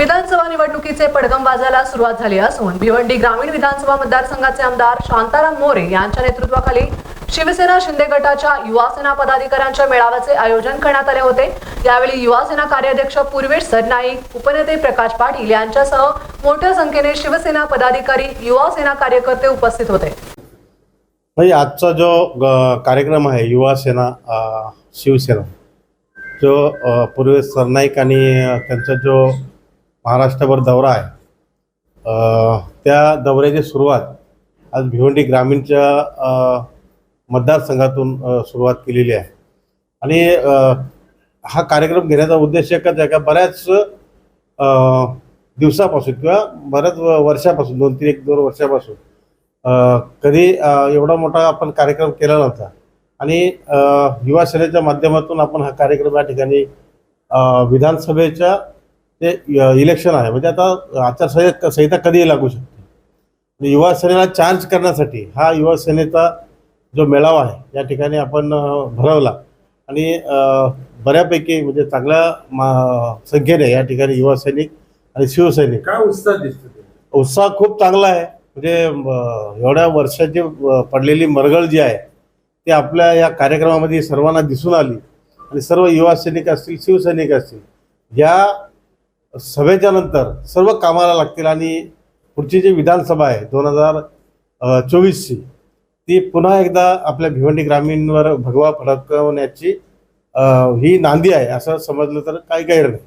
विधानसभा निवडणुकीचे पडगम वाजायला सुरुवात झाली असून भिवंडी ग्रामीण विधानसभा मतदारसंघाचे आमदार शांताराम मोरे यांच्या नेतृत्वाखाली शिवसेना शिंदे गटाच्या युवासेना पदाधिकाऱ्यांच्या मेळाव्याचे आयोजन करण्यात आले होते. यावेळी युवासेना कार्याध्यक्ष पूर्वेश सरनाईक उपनेते प्रकाश पाटील यांच्यासह मोठ्या संख्येने शिवसेना पदाधिकारी युवासेना कार्यकर्ते उपस्थित होते. म्हणजे आजचा जो कार्यक्रम आहे युवा सेना शिवसेना जो पूर्वेश सरनाईक आणि त्यांचा जो महाराष्ट्रभर दौरा आहे. त्या दौऱ्याची सुरुवात आज भिवंडी ग्रामीणच्या मतदारसंघातून सुरुवात केलेली आहे. आणि हा कार्यक्रम घेण्याचा उद्देश एकच आहे का बऱ्याच दिवसापासून किंवा बऱ्याच व- वर्षापासून दोन तीन एक दोन वर्षापासून कधी एवढा मोठा आपण कार्यक्रम केला नव्हता. आणि युवा सेनेच्या माध्यमातून आपण हा कार्यक्रम या ठिकाणी विधानसभेच्या इ- इलेक्शन आहे. म्हणजे आता आचारसंहिता संहिता कधीही लागू शकते. आणि युवा सेनेला चार्ज करण्यासाठी हा युवा सेनेचा जो मेळावा आहे या ठिकाणी आपण भरवला. आणि बऱ्यापैकी म्हणजे चांगल्या मा संख्येने या ठिकाणी युवा सैनिक आणि शिवसैनिक काय उत्साह दिसतो ते? उत्साह खूप चांगला आहे. म्हणजे एवढ्या वर्षाची पडलेली मरगळ जी आहे ती आपल्या या कार्यक्रमामध्ये सर्वांना दिसून आली. आणि सर्व युवा सैनिक असतील शिवसैनिक असतील या सभेच्या नंतर सर्व कामाला लागतील आणि पुढची जी विधानसभा आहे दोन हजार चोवीसची ती पुन्हा एकदा आपल्या भिवंडी ग्रामीणवर भगवा फडकवण्याची ही नांदी आहे. असं समजलं तर काही गैर नाही.